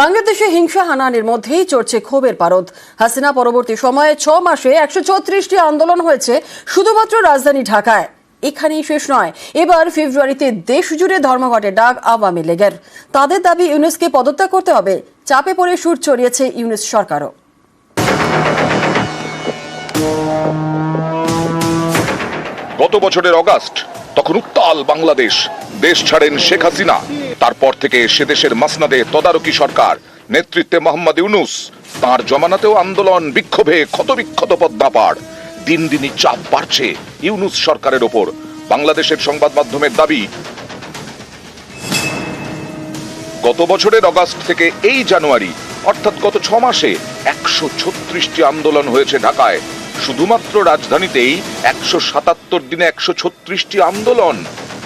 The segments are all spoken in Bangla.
বাংলাদেশে হিংসা হানানির মধ্যেই চড়ছে ক্ষোভের পারদ। হাসিনা পরবর্তী সময়ে ছ মাসে একশো আন্দোলন হয়েছে, শুধুমাত্র রাজধানী ঢাকায়। এখানেই শেষ নয়, এবার ফেব্রুয়ারিতে দেশ জুড়ে ধর্মঘটের ডাক আওয়ামী লীগের। তাদের দাবি ইউনুসকে পদত্যাগ করতে হবে। চাপে পড়ে সুর চড়িয়েছে ইউনুস সরকারও। গত বছরের অগাস্ট, তখন উত্তাল বাংলাদেশ। দেশ ছাড়েন শেখ হাসিনা। তারপর থেকে সে দেশের মাসনাদে তদারকি সরকার। নেতৃত্বে মোহাম্মদ ইউনুস, তার জমানাতেও আন্দোলন বিক্ষোভে ক্ষতবিক্ষত পদ্মাপাড়। দিন দিনই চাপ বাড়ছে ইউনুস সরকারের ওপর। বাংলাদেশের সংবাদ মাধ্যমের দাবি, গত বছরের অগাস্ট থেকে এই জানুয়ারি, অর্থাৎ গত ছ মাসে একশো ছত্রিশটি আন্দোলন হয়েছে ঢাকায়। শুধুমাত্র রাজধানীতেই একশো সাতাত্তর দিনে একশো ছত্রিশটি আন্দোলন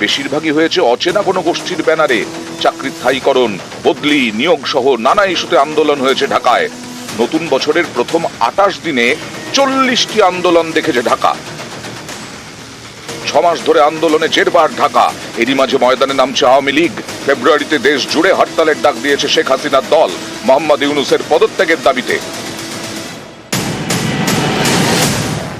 বেশিরভাগই হয়েছে অচেনা কোনো গোষ্ঠীর ব্যানারে। চাকরির স্থায়ীকরণ, বদলি, নিয়োগ সহ নানা ইস্যুতে আন্দোলন হয়েছে ঢাকায়। নতুন বছরের প্রথম আটাশ দিনে চল্লিশটি আন্দোলন দেখেছে ঢাকা। ছমাস ধরে আন্দোলনে জেরবার ঢাকা। এরই মাঝে ময়দানে নামছে আওয়ামী লীগ। ফেব্রুয়ারিতে দেশ জুড়ে হরতালের ডাক দিয়েছে শেখ হাসিনার দল, মোহাম্মদ ইউনুসের পদত্যাগের দাবিতে।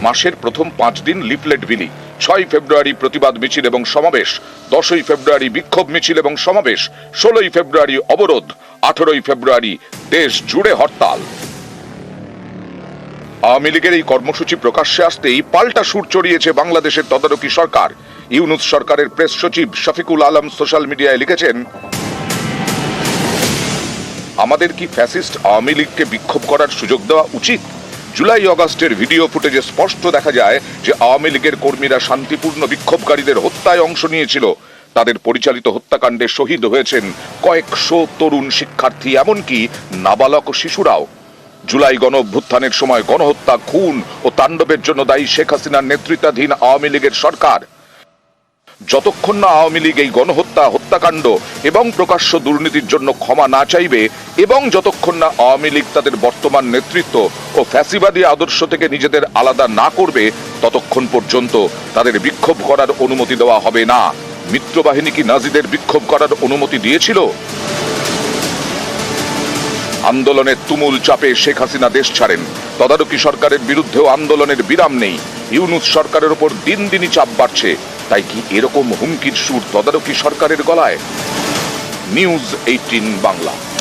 মাসের প্রথম পাঁচ দিন লিফলেট বিলি। ছয় ফেব্রুয়ারি প্রতিবাদ মিছিল এবং সমাবেশ, দশই ফেব্রুয়ারি বিক্ষোভ মিছিল এবং সমাবেশ, ষোলোই ফেব্রুয়ারি অবরোধ, আঠারোই ফেব্রুয়ারি দেশ জুড়ে হরতাল। আওয়ামী লীগের এই কর্মসূচি প্রকাশ্যে আসতেই পাল্টা সুর চড়িয়েছে বাংলাদেশের তদারকি সরকার। ইউনুস সরকারের প্রেস সচিব শফিকুল আলম সোশ্যাল মিডিয়ায় লিখেছেন, আমাদের কি ফ্যাসিস্ট আওয়ামী লীগকে বিক্ষোভ করার সুযোগ দেওয়া উচিত? জুলাই অগাস্টের ভিডিও ফুটেজে স্পষ্ট দেখা যায় যে আওয়ামী লীগের কর্মীরা শান্তিপূর্ণ বিক্ষোভকারীদের হত্যায় অংশ নিয়েছিল। তাদের পরিচালিত হত্যাকাণ্ডে শহীদ হয়েছেন কয়েকশো তরুণ শিক্ষার্থী, এমনকি নাবালক শিশুরাও। জুলাই গণ অভ্যুত্থানের সময় গণহত্যা, খুন ও তাণ্ডবের জন্য দায়ী শেখ হাসিনার নেতৃত্বাধীন আওয়ামী লীগের সরকার যতক্ষণ না আওয়ামী লীগ এই গণহত্যা, হত্যাকাণ্ড এবং প্রকাশ্য দুর্নীতির জন্য ক্ষমা না চাইবে এবং যতক্ষণ না আওয়ামী লীগ তাদের বর্তমান নেতৃত্ব ও ফ্যাসিবাদী আদর্শ থেকে নিজেদের আলাদা না করবে, ততক্ষণ পর্যন্ত তাদের বিক্ষোভ করার অনুমতি দেওয়া হবে না। মিত্রবাহিনী কি নাজিদের বিক্ষোভ করার অনুমতি দিয়েছিল? আন্দোলনের তুমুল চাপে শেখ হাসিনা দেশ ছাড়েন। তদারকি সরকারের বিরুদ্ধেও আন্দোলনের বিরাম নেই। ইউনুস সরকারের উপর দিন দিনই চাপ বাড়ছে। তাই কি এরকম হুমকির সুর তদারকি সরকারের গলায়? News eighteen Bangla.